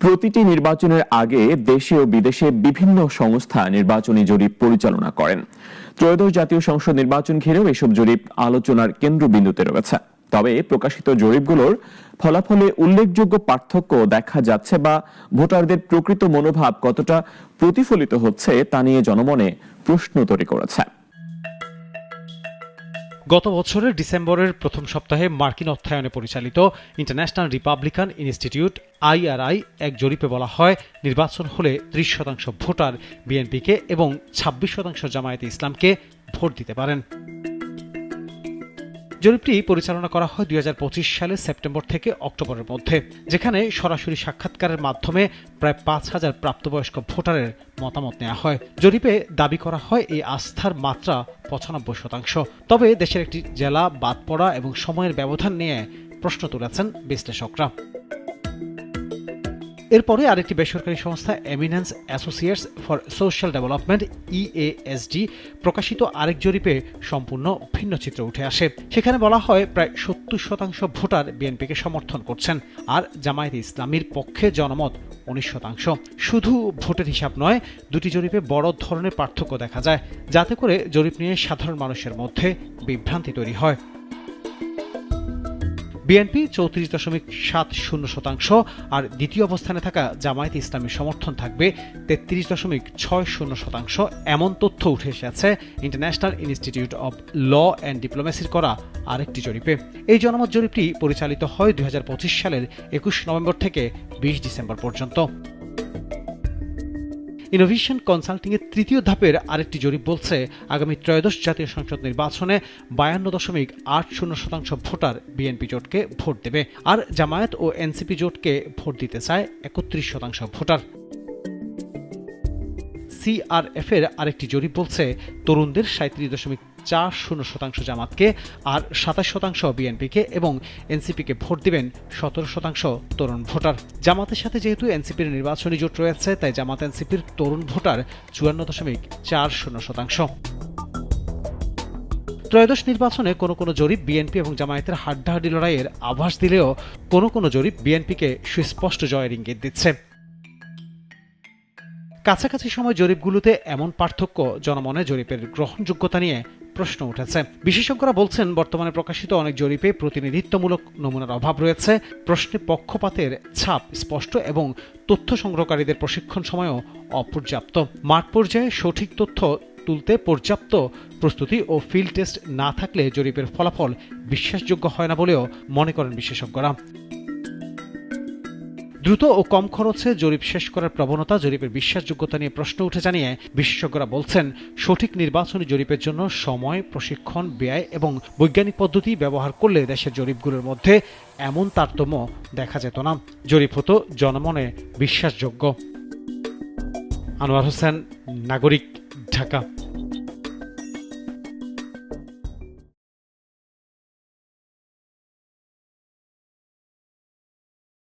প্রতিটি নির্বাচনের আগে দেশে ও বিদেশে বিভিন্ন সংস্থা নির্বাচনী জরিপ পরিচালনা করেন। ত্রয়োদশ জাতীয় সংসদ নির্বাচন ঘিরেও এসব জরিপ আলোচনার কেন্দ্রবিন্দুতে রয়েছে। তবে প্রকাশিত জরিপগুলোর ফলাফলে উল্লেখযোগ্য পার্থক্য দেখা যাচ্ছে বা ভোটারদের প্রকৃত মনোভাব কতটা প্রতিফলিত হচ্ছে তা নিয়ে জনমনে প্রশ্ন তৈরি করেছে। গত বছরের ডিসেম্বরের প্রথম সপ্তাহে মার্কিন অর্থায়নে পরিচালিত ইন্টারন্যাশনাল রিপাবলিকান ইনস্টিটিউট, আইআরআই, এক জরিপে বলা হয় নির্বাচন হলে ত্রিশ শতাংশ ভোটার বিএনপিকে এবং ছাব্বিশ শতাংশ জামায়াতে ইসলামকে ভোট দিতে পারেন। জরিপটি পরিচালনা করা হয় দুই হাজার পঁচিশ সালের সেপ্টেম্বর থেকে অক্টোবরের মধ্যে, যেখানে সরাসরি সাক্ষাৎকারের মাধ্যমে প্রায় পাঁচ হাজার প্রাপ্তবয়স্ক ভোটারের মতামত নেওয়া হয়। জরিপে দাবি করা হয়, এই আস্থার মাত্রা পঁচানব্বই শতাংশ। তবে দেশের একটি জেলা বাদ পড়া এবং সময়ের ব্যবধান নিয়ে প্রশ্ন তুলেছেন বিশ্লেষকরা। এরপরে আরেকটি বেসরকারি সংস্থা Eminence Associates for Social Development EASD প্রকাশিত আরেক জরিপে সম্পূর্ণ ভিন্ন চিত্র উঠে আসে। সেখানে বলা হয়, প্রায় সত্তর শতাংশ ভোটার বিএনপিকে সমর্থন করছেন আর জামায়াতে ইসলামীর পক্ষে জনমত উনিশ শতাংশ। শুধু ভোটের হিসাব নয়, দুটি জরিপে বড় ধরনের পার্থক্য দেখা যায়, যাতে করে জরিপ নিয়ে সাধারণ মানুষের মধ্যে বিভ্রান্তি তৈরি হয়। বিএনপি চৌত্রিশ দশমিক সাত শূন্য শতাংশ আর দ্বিতীয় অবস্থানে থাকা জামায়াত ইসলামের সমর্থন থাকবে তেত্রিশ দশমিক ছয় শূন্য শতাংশ। এমন তথ্য উঠে এসেছে International Institute of Law and ডিপ্লোমেসির করা আরেকটি জরিপে। এই জনমত জরিপটি পরিচালিত হয় দু হাজার পঁচিশ সালের একুশ নভেম্বর থেকে বিশ ডিসেম্বর পর্যন্ত। ইনোভেশন কনসাল্টিং এর তৃতীয় ধাপের আরেকটি জরিপ বলছে, আগামী ত্রয়োদশ জাতীয় সংসদ নির্বাচনে বায়ান্ন দশমিক আট শূন্য শতাংশ ভোটার বিএনপি জোটকে ভোট দেবে, আর জামায়াত ও এনসিপি জোটকে ভোট দিতে চায় একত্রিশ শতাংশ ভোটার। সিআরএফ এর আরেকটি জরিপ বলছে, তরুণদের সাঁত্রিশ দশমিক চার শূন্য শতাংশ জামাতকে আর সাতাশ শতাংশ বিএনপিকে এবং এনসিপিকে ভোট দিবেন সতেরো শতাংশ তরুণ ভোটার। জামাতের সাথে যেহেতু এনসিপির নির্বাচনী জোট রয়েছে, তাই জামাত এনসিপির তরুণ ভোটার চুয়ান্ন দশমিক চার শূন্য শতাংশ। ত্রয়োদশ নির্বাচনে কোনো কোনো জরিপ বিএনপি এবং জামায়াতের হাড্ডাহাড্ডি লড়াইয়ের আভাস দিলেও কোনো কোনো জরিপ বিএনপিকে সুস্পষ্ট জয়ের ইঙ্গিত দিচ্ছে। কাছাকাছি সময় জরিপগুলোতে এমন পার্থক্য জনমনে জরিপের গ্রহণযোগ্যতা নিয়ে প্রশ্ন উঠেছে। বিশেষজ্ঞরা বলছেন, বর্তমানে প্রকাশিত অনেক জরিপে প্রতিনিধিত্বমূলক নমুনার অভাব রয়েছে। প্রশ্নে পক্ষপাতের ছাপ স্পষ্ট এবং তথ্য সংগ্রহকারীদের প্রশিক্ষণ সময়ও অপর্যাপ্ত। মাঠ পর্যায়ে সঠিক তথ্য তুলতে পর্যাপ্ত প্রস্তুতি ও ফিল্ড টেস্ট না থাকলে জরিপের ফলাফল বিশ্বাসযোগ্য হয় না বলেও মনে করেন বিশেষজ্ঞরা। দ্রুত ও কম খরচে জরিপ শেষ করার প্রবণতা জরিপের বিশ্বাসযোগ্যতা নিয়ে প্রশ্ন উঠে জানিয়ে বিশেষজ্ঞরা বলছেন, সঠিক নির্বাচনী জরিপের জন্য সময়, প্রশিক্ষণ, ব্যয় এবং বৈজ্ঞানিক পদ্ধতি ব্যবহার করলে দেশের জরিপগুলোর মধ্যে এমন তারতম্য দেখা যেত না। জরিপ হতো জনমনে বিশ্বাসযোগ্য। আনোয়ার হোসেন, নাগরিক, ঢাকা।